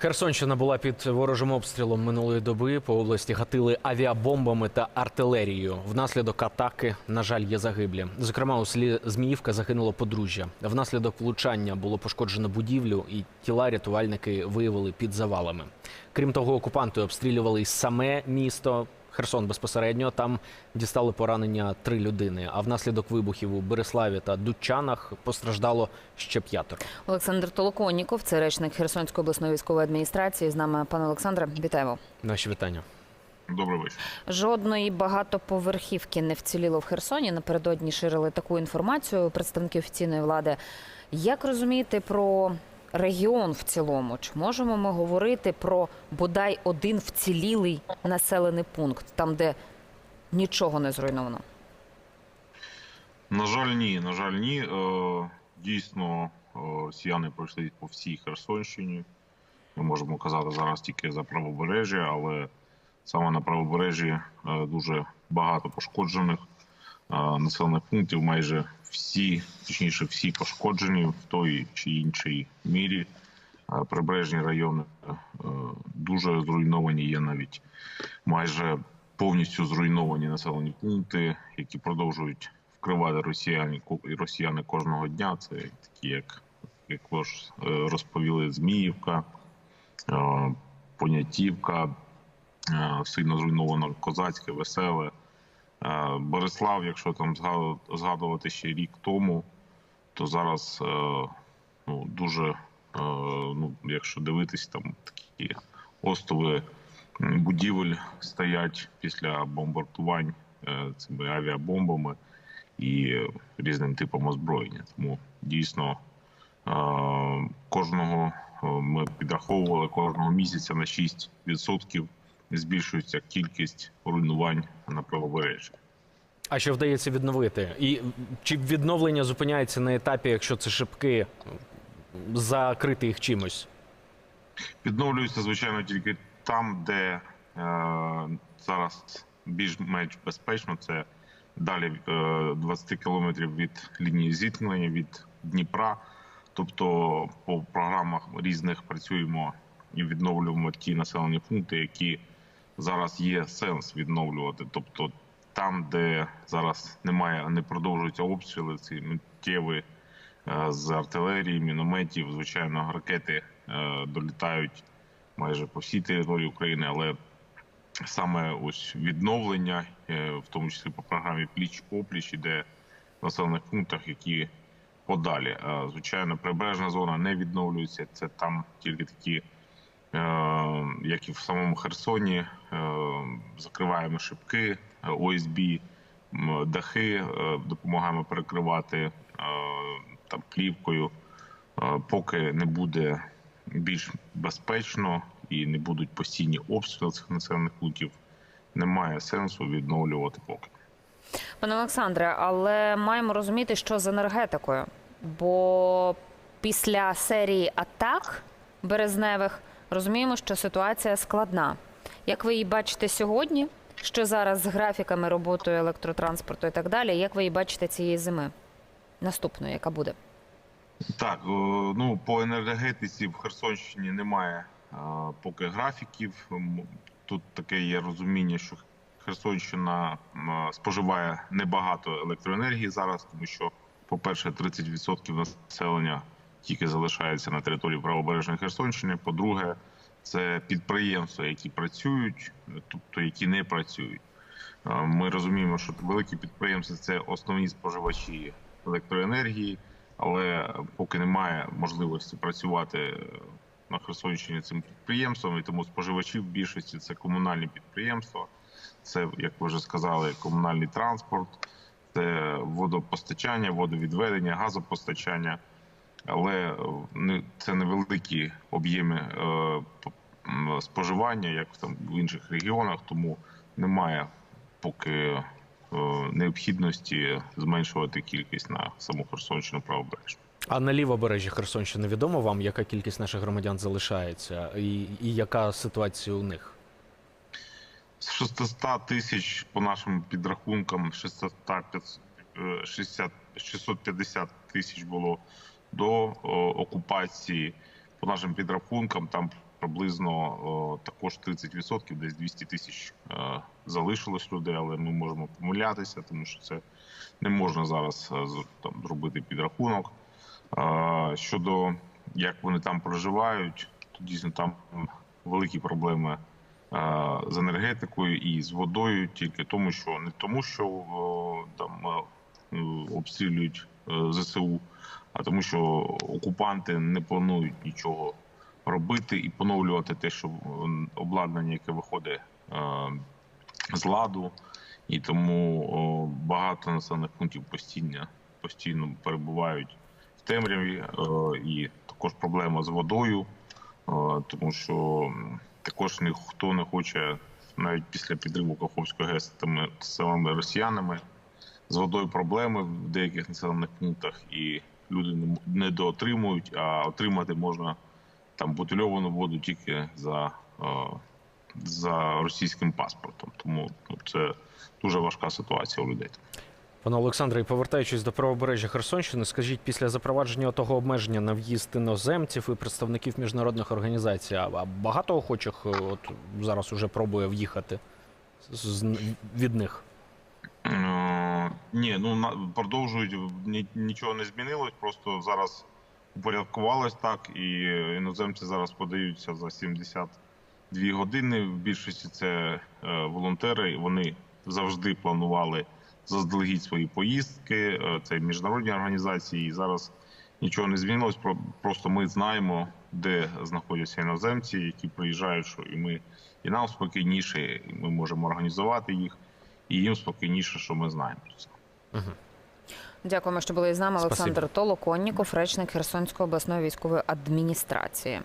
Херсонщина була під ворожим обстрілом минулої доби. По області гатили авіабомбами та артилерією. Внаслідок атаки, на жаль, є загиблі. Зокрема, у селі Зміївка загинуло подружжя. Внаслідок влучання було пошкоджено будівлю, і тіла рятувальники виявили під завалами. Крім того, окупанти обстрілювали саме місто. Херсон безпосередньо там дістали поранення три людини. А внаслідок вибухів у Береславі та Дучанах постраждало ще п'ятеро. Олександр Толоконніков, це речник Херсонської обласної військової адміністрації. З нами пане Олександре, вітаємо. Наші вітання. Добрий вечір. Жодної багатоповерхівки не вціліло в Херсоні. Напередодні ширили таку інформацію представники офіційної влади. Як розумієте про регіон в цілому? Чи можемо ми говорити про бодай один вцілілий населений пункт, там де нічого не зруйновано? На жаль, ні. На жаль, ні. Е, Дійсно, е, росіяни пройшли по всій Херсонщині. Ми можемо казати зараз тільки за правобережжя, але саме на правобережжі е, дуже багато пошкоджених населених пунктів. Майже всі, точніше, всі пошкоджені в той чи іншій мірі. Прибережні райони е, дуже зруйновані. Є навіть майже повністю зруйновані населені пункти, які продовжують вкривати росіяни і росіяни кожного дня. Це такі, як, як ж е, розповіли, Зміївка, е, Понятівка, сильно зруйновано Козацьке, Веселе. Е, Борислав, якщо там згадувати- ще рік тому, то зараз е, ну, дуже, е, ну, якщо дивитись, там такі острови будівель стоять після бомбардувань цими авіабомбами і різним типом озброєння. Тому дійсно кожного ми підраховували кожного місяця на 6% збільшується кількість руйнувань на правобережжі. А що вдається відновити? І чи відновлення зупиняється на етапі, якщо це шибки, закрити їх чимось? Відновлюється, звичайно, тільки там, де е, зараз більш-менш безпечно. Це далі е, 20 кілометрів від лінії зіткнення від Дніпра. Тобто, по програмах різних працюємо і відновлюємо ті населені пункти, які зараз є сенс відновлювати. Тобто, там, де зараз немає, не продовжуються обстріли, ці миттєві е, з артилерії, мінометів, звичайно, ракети е, долітають майже по всій території України, але саме ось відновлення, е, в тому числі по програмі пліч опліч, іде в населених пунктах, які подалі. Звичайно, прибережна зона не відновлюється. Це там тільки такі, як і в самому Херсоні, е, закриваємо шибки, е, ОСБ, дахи, е, допомагаємо перекривати е, там плівкою, Е, поки не буде більш безпечно і не будуть постійні обстріли цих населених пунктів, немає сенсу відновлювати поки. Пане Олександре, але маємо розуміти, що з енергетикою. Бо після серії атак березневих розуміємо, що ситуація складна. Як ви її бачите сьогодні? Що зараз з графіками роботою електротранспорту і так далі? Як ви її бачите цієї зими? Наступної, яка буде? Так, ну по енергетиці в Херсонщині немає поки графіків. Тут таке є розуміння, що Херсонщина споживає небагато електроенергії зараз, тому що, по-перше, 30% населення тільки залишається на території правобережної Херсонщини. По-друге, це підприємства, які працюють, тобто які не працюють. Ми розуміємо, що великі підприємства це основні споживачі електроенергії але поки немає можливості працювати на Херсонщині цим підприємством, і тому споживачі в більшості це комунальні підприємства, це, як ви вже сказали, комунальний транспорт, це водопостачання, водовідведення, газопостачання, але е, це невеликі об'єми е, споживання, як там в інших регіонах, тому немає поки е, необхідності зменшувати кількість на саму Херсонщину правобережну. А на лівобережжі Херсонщини відомо вам, яка кількість наших громадян залишається, і, і яка ситуація у них? З 600 тисяч по нашим підрахункам 600, е, 60, 650 тисяч було до окупації. По нашим підрахункам там приблизно також 30%, десь 200 тисяч е, залишилось людей, але ми можемо помилятися, тому що це не можна зараз е, там зробити підрахунок. Е, Щодо як вони там проживають, то дійсно там великі проблеми е, з енергетикою і з водою, тільки тому, що не тому, що там е, обстрілюють е, ЗСУ, а тому, що окупанти не планують нічого робити і поновлювати те, що обладнання, яке виходить е, з ладу, і тому багато населених пунктів постійно, постійно перебувають в темряві, е, і також проблема з водою, е, тому що також ніхто не хоче навіть після підриву Каховської ГЕС тими самими росіянами. З водою проблеми в деяких населених пунктах, і люди не доотримують, а отримати можна там бутильовану воду тільки за, е, за російським паспортом. Тому ну, це дуже важка ситуація у людей. Пане Олександре, і повертаючись до правобережжя Херсонщини, скажіть, після запровадження того обмеження на в'їзд іноземців і представників міжнародних організацій, а багато охочих е, от зараз уже пробує в'їхати з- від них? Е, Ні, ну продовжують ні- нічого не змінилось. Просто зараз упорядкувалось так, і іноземці зараз подаються за 72 години. В більшості це е, волонтери. Вони завжди планували заздалегідь свої поїздки. е, Це міжнародні організації. І зараз нічого не змінилось. про- Просто ми знаємо, де знаходяться іноземці, які приїжджають, що і ми і нам спокійніше, і ми можемо організувати їх і їм спокійніше, що ми знаємо. це. Дякуємо, що були з нами. Спасибо. Олександр Толоконніков, речник Херсонської обласної військової адміністрації.